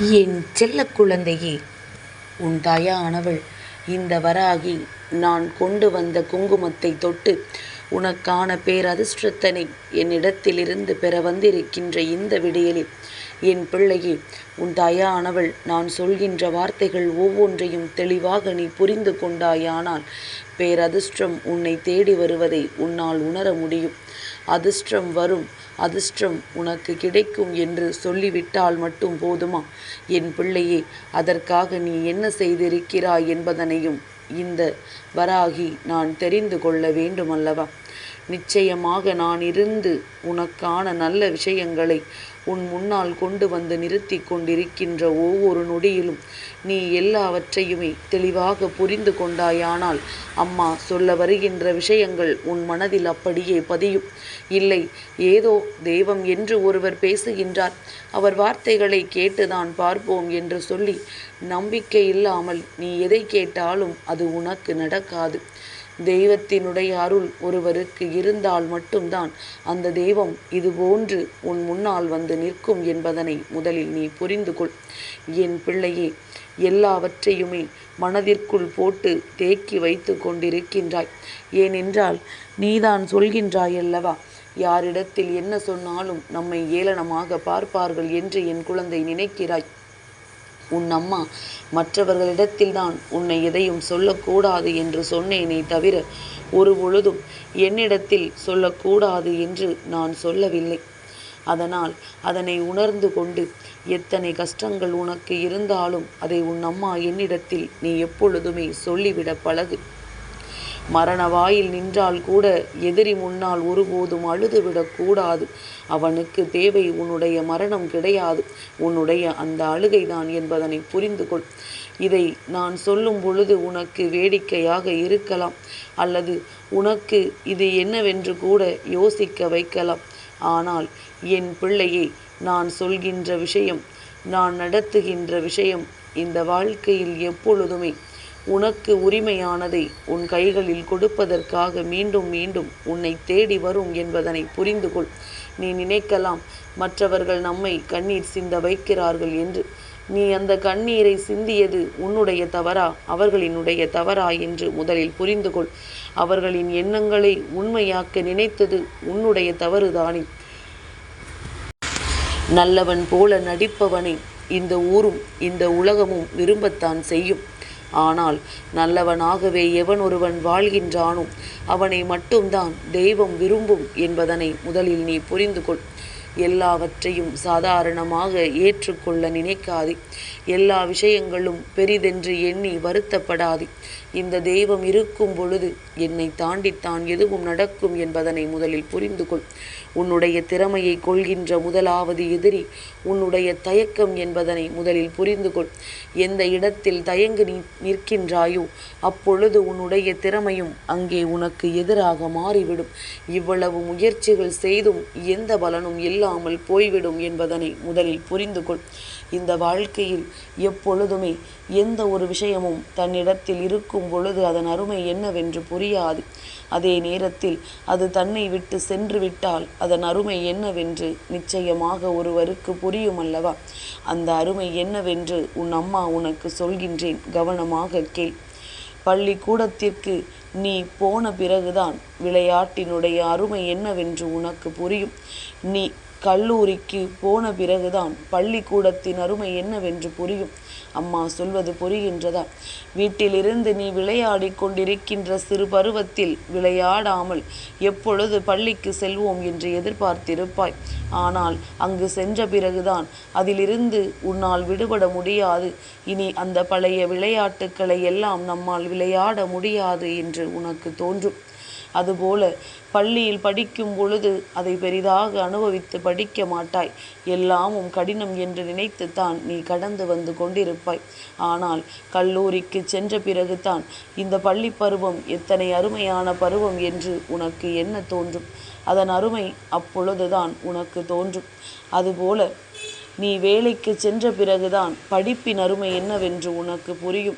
என் செல்ல குழந்தையே உன் தாயானவள் இந்த வராகி நான் கொண்டு வந்த குங்குமத்தை தொட்டு உனக்கான பேரதிர்ஷ்டத்தனை என்னிடத்திலிருந்து பெற வந்திருக்கின்ற இந்த விடியலில் என் பிள்ளையே உன் தாயானவள் நான் சொல்கின்ற வார்த்தைகள் ஒவ்வொன்றையும் தெளிவாக நீ புரிந்து கொண்டாயானால் பேரதிர்ஷ்டம் உன்னை தேடி வருவதை உன்னால் உணர முடியும். அதிர்ஷ்டம் வரும். அதிர்ஷ்டம் உனக்கு கிடைக்கும் என்று சொல்லிவிட்டால் மட்டும் போதுமா? என் பிள்ளையே அதற்காக நீ என்ன செய்திருக்கிறாய் என்பதனையும் இந்த வராகி நான் தெரிந்து கொள்ள வேண்டுமல்லவா? நிச்சயமாக நான் இருந்து உனக்கான நல்ல விஷயங்களை உன் முன்னால் கொண்டு வந்து நிறுத்தி கொண்டிருக்கின்ற ஒவ்வொரு நொடியிலும் நீ எல்லாவற்றையுமே தெளிவாக புரிந்து கொண்டாயானால் அம்மா சொல்ல வருகின்ற விஷயங்கள் உன் மனதில் அப்படியே பதியும். இல்லை ஏதோ தெய்வம் என்று ஒருவர் பேசுகின்றார். அவர் வார்த்தைகளை கேட்டுதான் பார்ப்போம் என்று சொல்லி நம்பிக்கை இல்லாமல் நீ எதை கேட்டாலும் அது உனக்கு நடக்காது. தெய்வத்தினுடைய அருள் ஒருவருக்கு இருந்தால் மட்டும்தான் அந்த தெய்வம் இதுபோன்று உன் முன்னால் வந்து நிற்கும் என்பதனை முதலில் நீ புரிந்து கொள். என் பிள்ளையே எல்லாவற்றையுமே மனதிற்குள் போட்டு தேக்கி வைத்து கொண்டிருக்கின்றாய். ஏனென்றால் நீதான் சொல்கின்றாய் அல்லவா? யாரிடத்தில் என்ன சொன்னாலும் நம்மை ஏளனமாக பார்ப்பார்கள் என்று என் குழந்தை நினைக்கிறாய். உன் அம்மா மற்றவர்களிடத்தில்தான் உன்னை எதையும் சொல்லக்கூடாது என்று சொன்னேனே தவிர ஒரு பொழுதும் என்னிடத்தில் சொல்லக்கூடாது என்று நான் சொல்லவில்லை. அதனால் அதனை உணர்ந்து கொண்டு எத்தனை கஷ்டங்கள் உனக்கு இருந்தாலும் அதை உன் அம்மா என்னிடத்தில் நீ எப்பொழுதுமே சொல்லிவிட பழகு. மரண வாயில் நின்றால் கூட எதிரி முன்னால் ஒருபோதும் அழுதுவிடக்கூடாது அவனுக்கு தேவை உன்னுடைய மரணம் கிடையாது. உன்னுடைய அந்த அழுகைதான் என்பதனை புரிந்து கொள் இதை நான் சொல்லும் பொழுது உனக்கு வேடிக்கையாக இருக்கலாம். அல்லது உனக்கு இது என்னவென்று கூட யோசிக்க வைக்கலாம். ஆனால் என் பிள்ளையே நான் சொல்கின்ற விஷயம் நான் நடத்துகின்ற விஷயம் இந்த வாழ்க்கையில் எப்பொழுதுமே உனக்கு உரிமையானதை உன் கைகளில் கொடுப்பதற்காக மீண்டும் மீண்டும் உன்னை தேடி வரும் என்பதனை புரிந்து கொள். நீ நினைக்கலாம் மற்றவர்கள் நம்மை கண்ணீர் சிந்த வைக்கிறார்கள் என்று. நீ அந்த கண்ணீரை சிந்தியது உன்னுடைய தவறா? அவர்களினுடைய தவறா என்று முதலில் புரிந்து கொள். அவர்களின் எண்ணங்களை உண்மையாக்க நினைத்தது உன்னுடைய தவறுதானே. நல்லவன் போல நடிப்பவனை இந்த ஊரும் இந்த உலகமும் விரும்பத்தான் செய்யும். ஆனால் நல்லவனாகவே எவன் ஒருவன் வாழ்கின்றானோ அவனை மட்டும்தான் தெய்வம் விரும்பும் என்பதனை முதலில் நீ புரிந்து கொள் எல்லாவற்றையும் சாதாரணமாக ஏற்றுக்கொள்ள நினைக்காதே. எல்லா விஷயங்களும் பெரிதென்று எண்ணி வருத்தப்படாதே. இந்த தெய்வம் இருக்கும் பொழுது என்னை தாண்டித்தான் எதுவும் நடக்கும் என்பதனை முதலில் புரிந்து கொள். உன்னுடைய திறமையை கொள்கின்ற முதலாவது எதிரி உன்னுடைய தயக்கம் என்பதனை முதலில் புரிந்து கொள். எந்த இடத்தில் தயங்கு நீ நிற்கின்றாயோ அப்பொழுது உன்னுடைய திறமையும் அங்கே உனக்கு எதிராக மாறிவிடும். இவ்வளவு முயற்சிகள் செய்தும் எந்த பலனும் இல்லை. இல்லாமல் போய்விடும் என்பதனை முதலில் புரிந்து கொள். இந்த வாழ்க்கையில் எப்பொழுதுமே எந்த ஒரு விஷயமும் தன்னிடத்தில் இருக்கும் பொழுது அதன் அருமை என்னவென்று புரியாது. அதே நேரத்தில் அது தன்னை விட்டு சென்று விட்டால் அதன் அருமை என்னவென்று நிச்சயமாக ஒருவருக்கு புரியும் அல்லவா? அந்த அருமை என்னவென்று உன் அம்மா உனக்கு சொல்கின்றேன். கவனமாக கேள். பள்ளிக்கூடத்திற்கு நீ போன பிறகுதான் விளையாட்டினுடைய அருமை என்னவென்று உனக்கு புரியும். நீ கல்லூரிக்கு போன பிறகுதான் பள்ளிக்கூடத்தின் அருமை என்னவென்று புரியும். அம்மா சொல்வது புரிகின்றதா? வீட்டிலிருந்து நீ விளையாடி கொண்டிருக்கின்ற சிறு பருவத்தில் விளையாடாமல் எப்பொழுது பள்ளிக்கு செல்வோம் என்று எதிர்பார்த்திருப்பாய். ஆனால் அங்கு சென்ற பிறகுதான் அதிலிருந்து உன்னால் விடுபட முடியாது. இனி அந்த பழைய விளையாட்டுக்களை எல்லாம் நம்மால் விளையாட முடியாது என்று உனக்கு தோன்றும். அதுபோல பள்ளியில் படிக்கும் பொழுது அதை பெரிதாக அனுபவித்து படிக்க மாட்டாய். எல்லாமும் கடினம் என்று நினைத்துத்தான் நீ கடந்து வந்து கொண்டிருப்பாய். ஆனால் கல்லூரிக்கு சென்ற பிறகுதான் இந்த பள்ளி பருவம் எத்தனை அருமையான பருவம் என்று உனக்கு என்ன தோன்றும்? அதன் அருமை அப்பொழுதுதான் உனக்கு தோன்றும். அதுபோல நீ வேலைக்கு சென்ற பிறகுதான் படிப்பின் அருமை என்னவென்று உனக்கு புரியும்.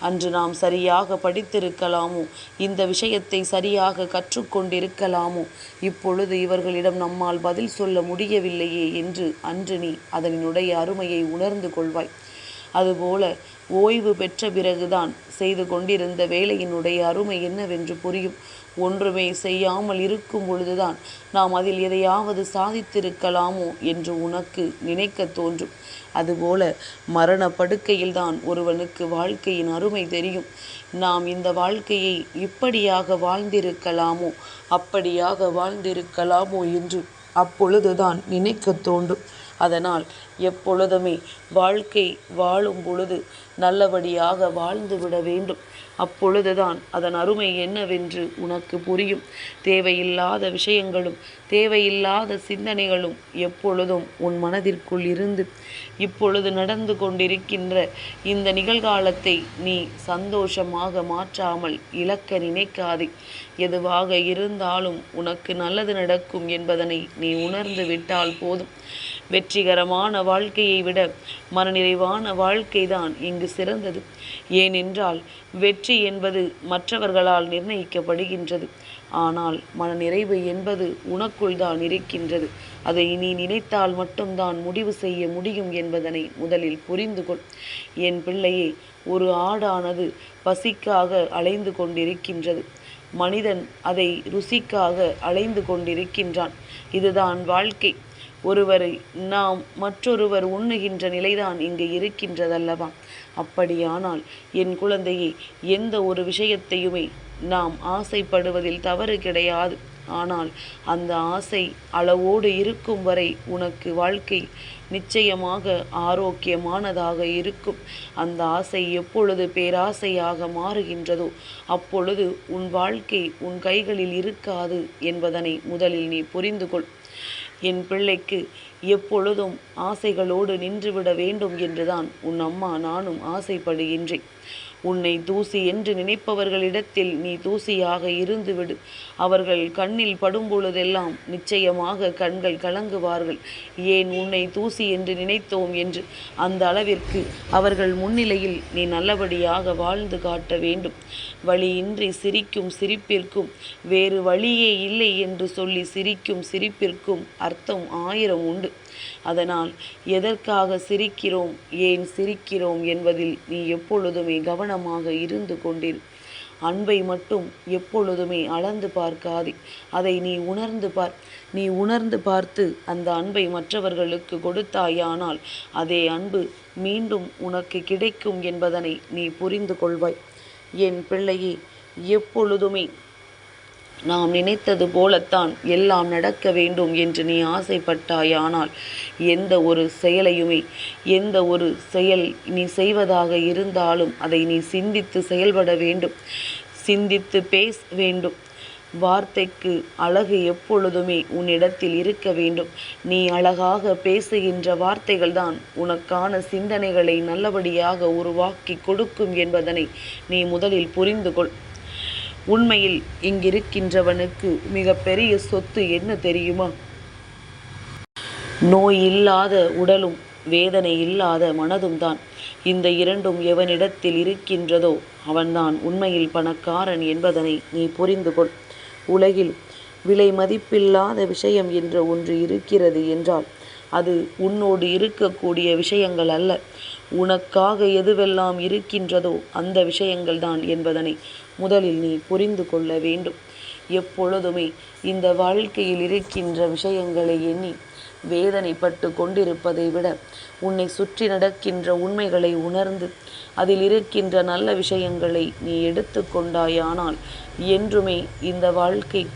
அன்று நாம் சரியாக படித்திருக்கலாமோ? இந்த விஷயத்தை சரியாக கற்றுக்கொண்டிருக்கலாமோ? இப்பொழுது இவர்களிடம் நம்மால் பதில் சொல்ல முடியவில்லையே என்று அன்று நீ அதனுடைய அருமையை உணர்ந்து கொள்வாய். அதுபோல ஓய்வு பெற்ற பிறகுதான் செய்து கொண்டிருந்த வேலையினுடைய அருமை என்னவென்று புரியும். ஒன்றுமே செய்யாமல் இருக்கும் பொழுதுதான் நாம் அதில் எதையாவது சாதித்திருக்கலாமோ என்று உனக்கு நினைக்க தோன்றும். அதுபோல மரண படுக்கையில்தான் ஒருவனுக்கு வாழ்க்கையின் அருமை தெரியும். நாம் இந்த வாழ்க்கையை இப்படியாக வாழ்ந்திருக்கலாமோ அப்படியாக வாழ்ந்திருக்கலாமோ என்று அப்பொழுதுதான் நினைக்க தோன்றும். அதனால் எப்பொழுதுமே வாழ்க்கை வாழும் பொழுது நல்லபடியாக வாழ்ந்து விட வேண்டும். அப்பொழுதுதான் அதன் அருமை என்னவென்று உனக்கு புரியும். தேவையில்லாத விஷயங்களும் தேவையில்லாத சிந்தனைகளும் எப்பொழுதும் உன் மனதிற்குள் இருந்து இப்பொழுது நடந்து கொண்டிருக்கின்ற இந்த நிகழ்காலத்தை நீ சந்தோஷமாக மாற்றாமல் இழக்க நினைக்காதே. எதுவாக இருந்தாலும் உனக்கு நல்லது நடக்கும் என்பதனை நீ உணர்ந்து விட்டால் போதும். வெற்றிகரமான வாழ்க்கையை விட மனநிறைவான வாழ்க்கைதான் இங்கு சிறந்தது. ஏனென்றால் வெற்றி என்பது மற்றவர்களால் நிர்ணயிக்கப்படுகின்றது. ஆனால் மனநிறைவு என்பது உனக்குள் தான் இருக்கின்றது. அதை நீ நினைத்தால் மட்டும்தான் முடிவு செய்ய முடியும் என்பதனை முதலில் புரிந்து கொள். என் பிள்ளையே ஒரு ஆடானது பசிக்காக அலைந்து கொண்டிருக்கின்றது. மனிதன் அதை ருசிக்காக அலைந்து கொண்டிருக்கின்றான். இதுதான் வாழ்க்கை. ஒருவரை நாம் மற்றொருவர் உண்ணுகின்ற நிலைதான் இங்கு இருக்கின்றதல்லவா? அப்படியானால் என் குழந்தையை எந்த ஒரு விஷயத்தையுமே நாம் ஆசைப்படுவதில் தவறு கிடையாது. ஆனால் அந்த ஆசை அளவோடு இருக்கும் வரை உனக்கு வாழ்க்கை நிச்சயமாக ஆரோக்கியமானதாக இருக்கும். அந்த ஆசை எப்பொழுது பேராசையாக மாறுகின்றதோ அப்பொழுது உன் வாழ்க்கை உன் கைகளில் இருக்காது என்பதனை முதலில் நீ புரிந்து கொள் என் பிள்ளைக்கு எப்பொழுதும் ஆசைகளோடு நின்றுவிட வேண்டும் என்றுதான் உன் அம்மா நானும் ஆசைப்படுகின்றேன் உன்னை தூசி என்று நினைப்பவர்களிடத்தில் நீ தூசியாக இருந்துவிடு. அவர்கள் கண்ணில் படும்பொழுதெல்லாம் நிச்சயமாக கண்கள் கலங்குவார்கள். ஏன் உன்னை தூசி என்று நினைத்தோம் என்று? அந்த அளவிற்கு அவர்கள் முன்னிலையில் நீ நல்லபடியாக வாழ்ந்து காட்ட வேண்டும். வழியின்றி சிரிக்கும் சிரிப்பிற்கும் வேறு வழியே இல்லை என்று சொல்லி சிரிக்கும் சிரிப்பிற்கும் அர்த்தம் ஆயிரம் உண்டு. அதனால் எதற்காக சிரிக்கிறோம்? ஏன் சிரிக்கிறோம் என்பதில் நீ எப்பொழுதுமே கவனம் ஆதாரமாக இருந்து கொண்டிரு. அன்பை மட்டும் எப்பொழுதுமே அளந்து பார்க்காதே. அதை நீ உணர்ந்து பார். நீ உணர்ந்து பார்த்து அந்த அன்பை மற்றவர்களுக்கு கொடுத்தாயானால் அதே அன்பு மீண்டும் உனக்கு கிடைக்கும் என்பதனை நீ புரிந்து கொள்வாய். என் பிள்ளையே எப்பொழுதுமே நாம் நினைத்தது போலத்தான் எல்லாம் நடக்க வேண்டும் என்று நீ ஆசைப்பட்டாயானால் எந்த ஒரு செயலையுமே எந்த ஒரு செயல் நீ செய்வதாக இருந்தாலும் அதை நீ சிந்தித்து செயல்பட வேண்டும். சிந்தித்து பேச வேண்டும். வார்த்தைக்கு அழகு எப்பொழுதுமே உன்னிடத்தில் இருக்க வேண்டும். நீ அழகாக பேசுகின்ற வார்த்தைகள் தான் உனக்கான சிந்தனைகளை நல்லபடியாக உருவாக்கி கொடுக்கும் என்பதனை நீ முதலில் புரிந்து கொள் உண்மையில் இங்கிருக்கின்றவனுக்கு மிகப்பெரிய சொத்து என்ன தெரியுமா? நோய் இல்லாத உடலும் வேதனை இல்லாத மனதும் தான் இந்த இரண்டும் எவனிடத்தில் இருக்கின்றதோ அவன்தான் உண்மையில் பணக்காரன் என்பதனை நீ புரிந்து கொள். உலகில் விலை மதிப்பில்லாத விஷயம் என்ற ஒன்று இருக்கிறது என்றால் அது உன்னோடு இருக்கக்கூடிய விஷயங்கள் அல்ல. உனக்காக எதுவெல்லாம் இருக்கின்றதோ அந்த விஷயங்கள் தான் என்பதனை முதலில் நீ புரிந்து கொள்ள வேண்டும். எப்பொழுதுமே இந்த வாழ்க்கையில் இருக்கின்ற விஷயங்களை எண்ணி வேதனைப்பட்டு கொண்டிருப்பதை விட உன்னை சுற்றி நடக்கின்ற உண்மைகளை உணர்ந்து அதில் இருக்கின்ற நல்ல விஷயங்களை நீ எடுத்து கொண்டாயானால் என்றுமே இந்த வாழ்க்கை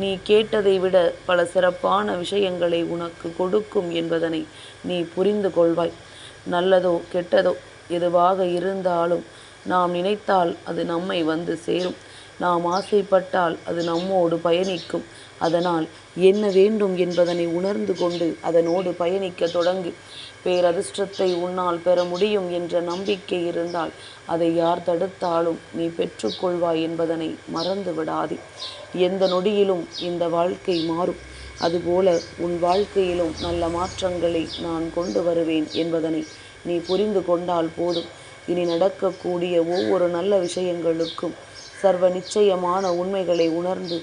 நீ கேட்டதை விட பல சிறப்பான விஷயங்களை உனக்கு கொடுக்கும் என்பதனை நீ புரிந்து கொள்வாய். நல்லதோ கெட்டதோ எதுவாக இருந்தாலும் நாம் நினைத்தால் அது நம்மை வந்து சேரும். நாம் ஆசைப்பட்டால் அது நம்மோடு பயணிக்கும். அதனால் என்ன வேண்டும் என்பதனை உணர்ந்து கொண்டு அதனோடு பயணிக்க தொடங்கு. பேரதிர்ஷ்டத்தை உன்னால் பெற முடியும் என்ற நம்பிக்கை இருந்தால் அதை யார் தடுத்தாலும் நீ பெற்றுக்கொள்வாய் என்பதனை மறந்து விடாதே. எந்த நொடியிலும் இந்த வாழ்க்கை மாறும். அதுபோல உன் வாழ்க்கையிலும் நல்ல மாற்றங்களை நான் கொண்டு வருவேன் என்பதனை நீ புரிந்து கொண்டால் போதும். இனி நடக்கக்கூடிய ஒவ்வொரு நல்ல விஷயங்களுக்கும் சர்வ நிச்சயமான உண்மைகளை உணர்ந்து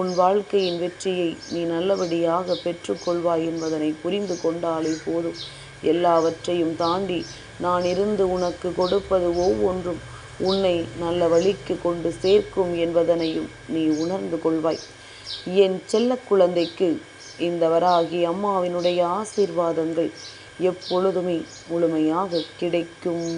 உன் வாழ்க்கையின் வெற்றியை நீ நல்லபடியாக பெற்றுக்கொள்வாய் என்பதனை புரிந்து கொண்டாலே போதும். எல்லாவற்றையும் தாண்டி நான் இருந்து உனக்கு கொடுப்பது ஒவ்வொன்றும் உன்னை நல்ல வழிக்கு கொண்டு சேர்க்கும் என்பதனையும் நீ உணர்ந்து கொள்வாய். என் செல்ல குழந்தைக்கு இந்த வராகி அம்மாவினுடைய ஆசீர்வாதங்கள் எப்பொழுதுமே முழுமையாக கிடைக்கும்.